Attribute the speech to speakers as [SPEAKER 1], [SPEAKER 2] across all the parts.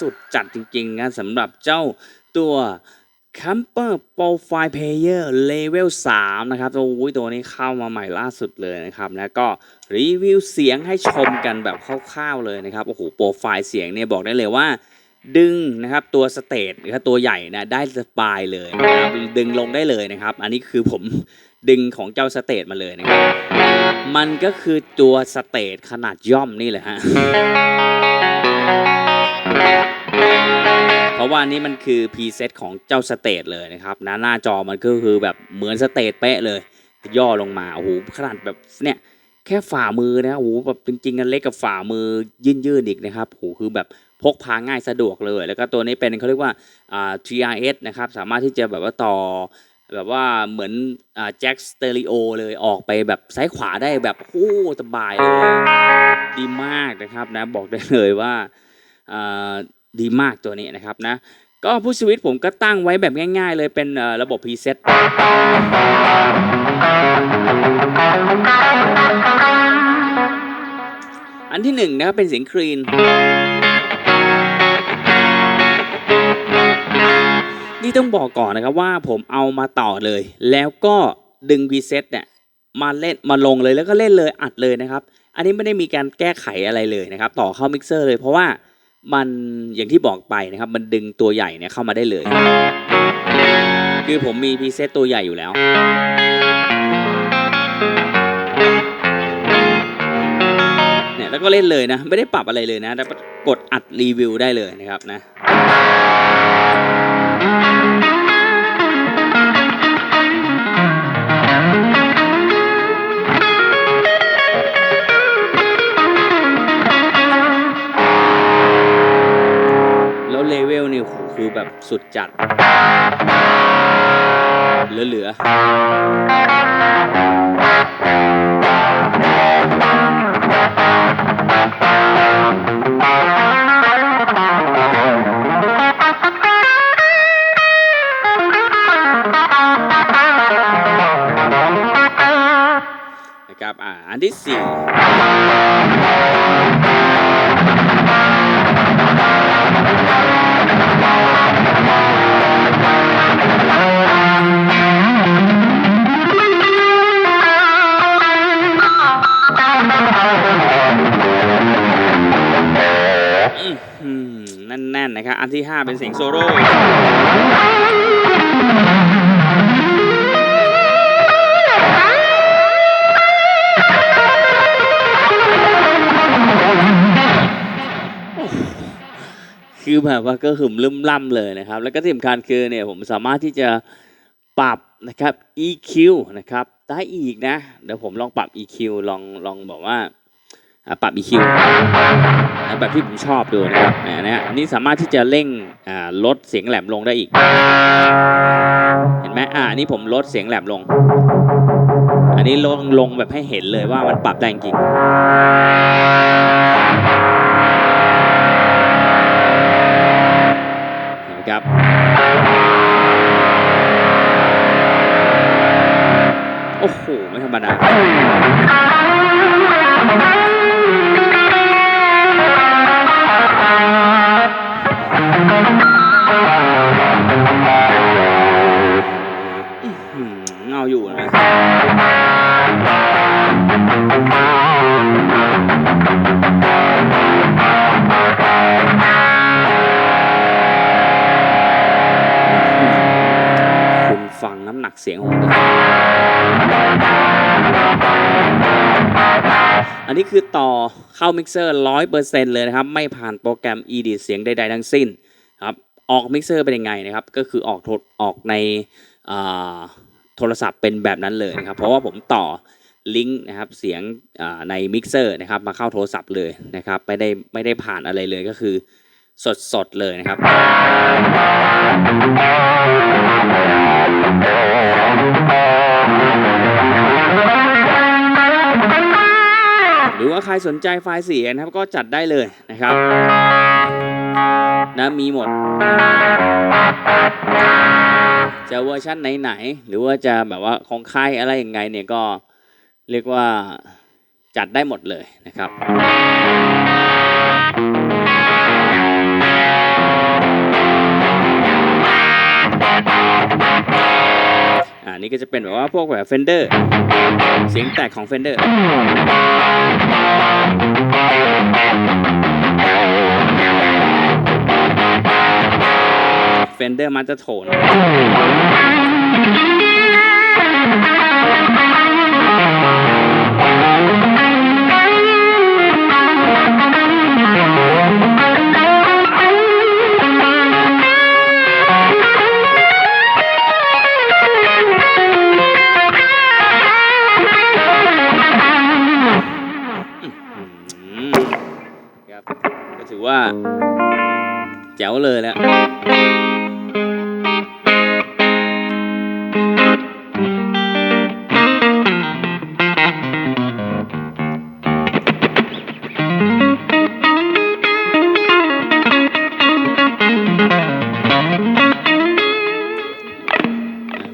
[SPEAKER 1] สุดจัดจริงๆนะสำหรับเจ้าตัว Camper Profile Player Level 3 นะครับโอ้ยตัวนี้เข้ามาใหม่ล่าสุดเลยนะครับ แล้วก็รีวิวเสียงให้ชมกันแบบคร่าวๆเลยนะครับ โอ้โห โปรไฟล์เสียงเนี่ยบอกได้เลยว่า ดึงนะครับตัวสเตจหรือว่าตัวใหญ่นะได้สบายเลยนะครับดึงลงได้เลยนะครับ อันนี้คือผมดึงของเจ้าสเตจมาเลยนะครับ มันก็คือตัวสเตจขนาดย่อมนี่แหละฮะ เพราะว่านี่มันคือพรีเซตของเจ้าสเตจเลยนะครับนะหน้าจอมันก็คือแบบเหมือนสเตจเป๊ะเลย ย่อลงมาโอ้โหขนาดแบบเนี่ยแค่ฝ่ามือนะโอ้โหแบบจริงๆกันเล็กกับฝ่ามือยื่นๆอีกนะครับโอ้โหคือแบบพกพาง่ายสะดวกเลย แล้วก็ตัวนี้เป็นเขาเรียกว่าอ่า TRS นะครับสามารถที่จะแบบว่าต่อแบบว่าเหมือนอ่าแจ็คสเตอริโอเลยออกไปแบบซ้ายขวาได้แบบโอ้สบายเลยดีมากนะครับนะบอกได้เลยว่า ดีมากตัวนี้นะครับนะก็ผู้สวิตผมก็ตั้งไว้แบบง่าย ๆ เลยเป็นระบบพรีเซตอันที่หนึ่งนะครับเป็นเสียงคลีนนี่ต้องบอกก่อนนะครับว่าผมเอามาต่อเลย แล้วก็ดึงพรีเซตเนี่ยมาเล่นมาลงเลยแล้วก็เล่นเลยอัดเลยนะครับ อันนี้ไม่ได้มีการแก้ไขอะไรเลยนะครับ ต่อเข้ามิกเซอร์เลยเพราะว่า มันอย่างที่บอกไปนะครับ มันดึงตัวใหญ่เนี่ยเข้ามาได้เลย คือผมมีพีเซตตัวใหญ่อยู่แล้ว เนี่ยแล้วก็เล่นเลยนะ ไม่ได้ปรับอะไรเลยนะแล้วก็กดอัดรีวิวได้เลยนะครับนะ คือแบบสุดจัด เหลือ น่นๆนะครับอันที่ 5 เป็นเสียงโซโล่คือแบบว่าก็หึมลืมล่ำเลยนะครับ แล้วก็ที่สำคัญคือเนี่ยผมสามารถที่จะปรับนะครับ EQ นะครับได้อีกนะ เดี๋ยวผมลองปรับ EQ ลองลองบอกว่าปรับ EQ แบบที่ผมชอบดูนะครับเนี่ยนะอันนี้สามารถที่จะเร่งลดเสียงแหลมลงได้อีก เห็นไหมอ่าอันนี้ผมลดเสียงแหลมลง อันนี้ลงลงแบบให้เห็นเลยว่ามันปรับได้จริงเห็นไหมครับโอ้โห ไม่ธรรมดา เสียงของมันดิอันนี้คือต่อเข้ามิกเซอร์ร้อยเปอร์เซ็นเลยนะครับ ไม่ผ่านโปรแกรม Edit เสียงใดๆทั้งสิ้นครับออกมิกเซอร์เป็นยังไงนะครับ ก็คือออกทรออกในโทรศัพท์เป็นแบบนั้นเลยนะครับ เพราะว่าผมต่อลิงก์นะครับเสียงในมิกเซอร์นะครับมาเข้าโทรศัพท์เลยนะครับ ไม่ได้ไม่ได้ผ่านอะไรเลยก็คือสดสดๆเลยนะครับ หรือว่าใครสนใจไฟล์เสียงนะครับก็จัดได้เลยนะครับนะมีหมด จะเวอร์ชันไหนๆหรือว่าจะแบบว่าของใครอะไรยังไงเนี่ยก็เรียกว่าจัดได้หมดเลยนะครับ นี่ก็จะเป็นแบบว่าพวกแบบเฟนเดอร์เสียงแตกของเฟนเดอร์เฟนเดอร์มาจะโถน ว่าแจ๋วเลยแหละ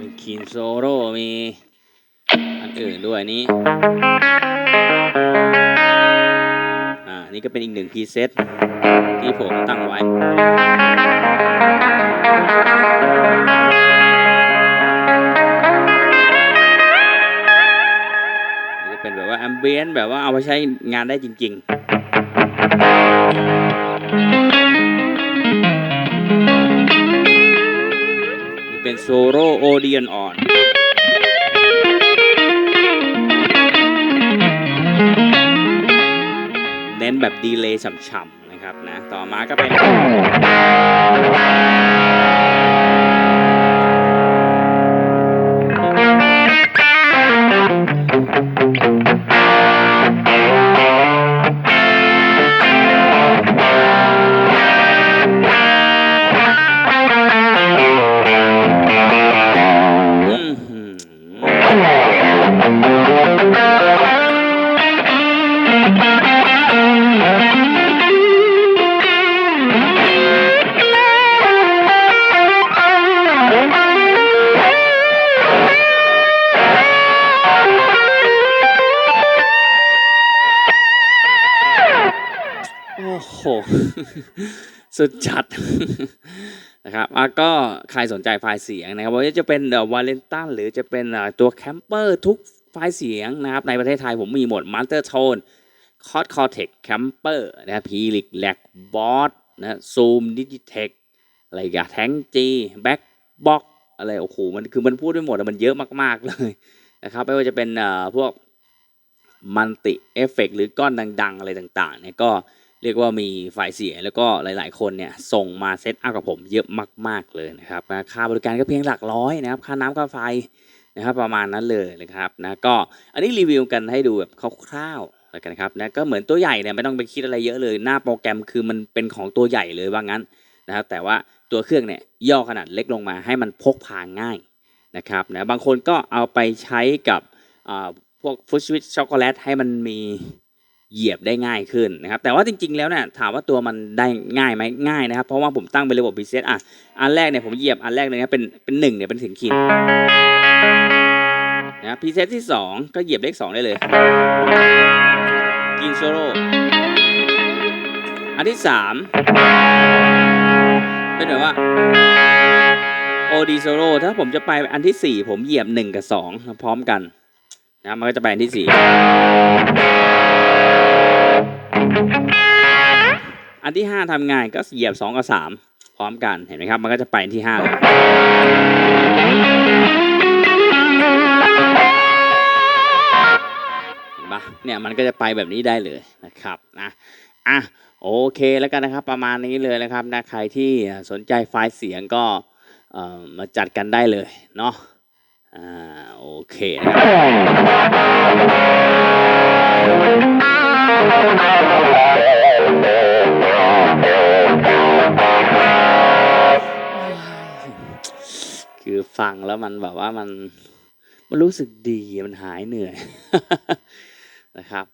[SPEAKER 1] มีคีนโซโร่มี อันอื่นด้วยนี่ นี่ก็เป็นอีกหนึ่งพรีเซตที่ผมตั้งไว้ นี่ก็เป็นแบบว่าแอมเบียนแบบว่าเอาไปใช้งานได้จริง ๆเป็นโซโ o โอเดียนอ่อน เน้นแบบดีเลย์ฉ่ำๆนะครับนะต่อมาก็เป็น โอ้โห สุดจัดนะครับอะก็ใครสนใจไฟล์เสียงนะครับว่าจะเป็นเดอะวาเลนตันหรือจะเป็นตัวแคมเปอร์ทุกไฟล์เสียงนะครับในประเทศไทยผมมีหมด Master Tone c o d Cortex Camper นะครับ Helix Lag Boss นะซูม Digitech อะไรอีกันแทงจีแบ็กบ็อกอะไรโอ้โหมันคือมันพูดได้หมดอะมันเยอะมาก ๆ เลยนะครับไม่ว่าจะเป็นเอ่อพวกมันติเอฟเฟกหรือก้อนดัง ๆ อะไรต่างๆเนี่ยก็ เรียกว่ามีฝ่ายเสียแล้วก็หลาย ๆ คนเนี่ยส่งมาเซตอัพกับผมเยอะมาก ๆ เลยนะครับค่าบริการก็เพียงหลักร้อยนะครับ ค่าน้ำค่าไฟนะครับประมาณนั้นเลยนะครับนะก็อันนี้รีวิวกันให้ดูแบบคร่าวๆแล้วกันครับนะก็เหมือนตัวใหญ่เนี่ยไม่ต้องไปคิดอะไรเยอะเลย หน้าโปรแกรมคือมันเป็นของตัวใหญ่เลยว่างั้นนะครับแต่ว่าตัวเครื่องเนี่ยย่อขนาดเล็กลงมาให้มันพกพาง่ายนะครับนะบางคนก็เอาไปใช้กับอ่าพวกฟุตสวิตช็อกโกแลตให้มันมี เหยียบได้ง่ายขึ้นนะครับแต่ว่าจริง ๆ แล้วเนี่ยถามว่าตัวมันได้ง่ายไหมง่ายนะครับ เพราะว่าผมตั้งเป็นระบบพิเศษอะอันแรกเนี่ยผมเหยียบอันแรกเลยนะเป็นเป็นหนึ่งเนี่ยเป็นถึงคีนนะครับพิเศษที่สองก็เหยียบเลขสองได้เลยกินโซโล่อันที่สามเป็นแบบว่าโอดีโซโล่ถ้าผมจะไปอันที่สี่ผมเหยียบหนึ่งกับสองพร้อมกันนะครับมันก็จะไปอันที่สี่ อันที่ 5ทำงานก็เหยียบ 2 กับ 3 พร้อมกันเห็นไหมครับ มันก็จะไปที่ 5 เลยเห็นปะเนี่ยมันก็จะไปแบบนี้ได้เลยนะครับนะอะโอเคแล้วกันนะครับ ประมาณนี้เลยนะครับนะใครที่สนใจไฟล์เสียงก็มาจัดกันได้เลยเนาะอ่าโอเคนะครับ คือฟังแล้วมันแบบว่ามันมันรู้สึกดีมันหายเหนื่อยนะครับ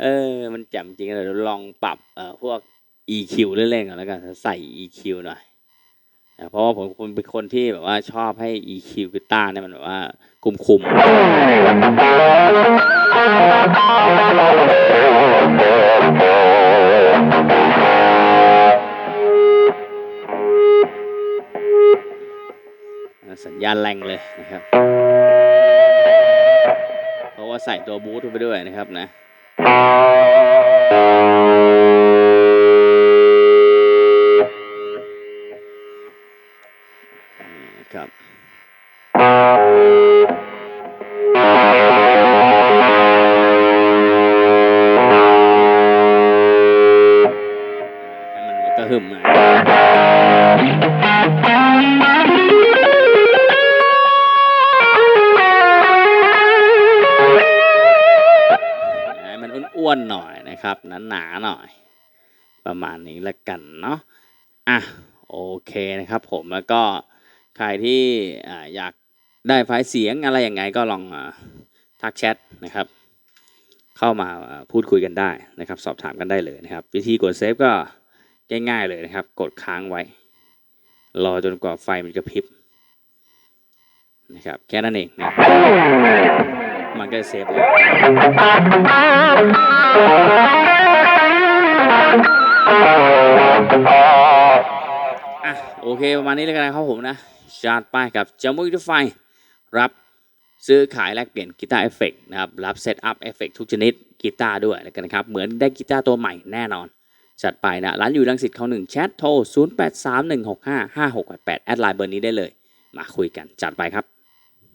[SPEAKER 1] เออ มันแจ่มจริงเดี๋ยวลองปรับเอ่อพวก EQ เล่นๆก่อนแล้วกันใส่ EQ หน่อย เพราะว่าผมเป็นคนที่แบบว่าชอบให้ EQ กีตาร์เนี่ยมันแบบว่าคุมคุมสัญญาณแรงเลยนะครับ เพราะว่าใส่ตัวบูทไปด้วยนะครับนะ ห้มันกระหึ่มหน่อยให้มันอ้วนๆหน่อยนะครับหนาๆหน่อย ประมาณนี้ละกันเนาะอะโอเคนะครับผมแล้วก็ใครที่อยากได้ไฟล์เสียงอะไรยังไงก็ลองทักแชทนะครับ เข้ามาพูดคุยกันได้นะครับ สอบถามกันได้เลยนะครับ วิธีกดเซฟก็ ง่ายๆเลยนะครับ กดค้างไว้ รอจนกว่าไฟมันกระพริบนะครับแค่นั้นเองนะมันก็เซฟเลยอะโอเค ประมาณนี้เลยกันนะครับผมนะชาร์จป้ายกับจมูกไฟรับซื้อขายแลกเปลี่ยนกีตาร์เอฟเฟกนะครับ รับเซตอัพเอฟเฟกทุกชนิดกีตาร์ด้วยแล้วกันนะครับ เหมือนได้กีตาร์ตัวใหม่แน่นอน จัดไปนะร้านอยู่รังสิตเขาหนึ่งแชทโทร 0831655688 แอดไลน์เบอร์นี้ได้เลย มาคุยกันจัดไปครับ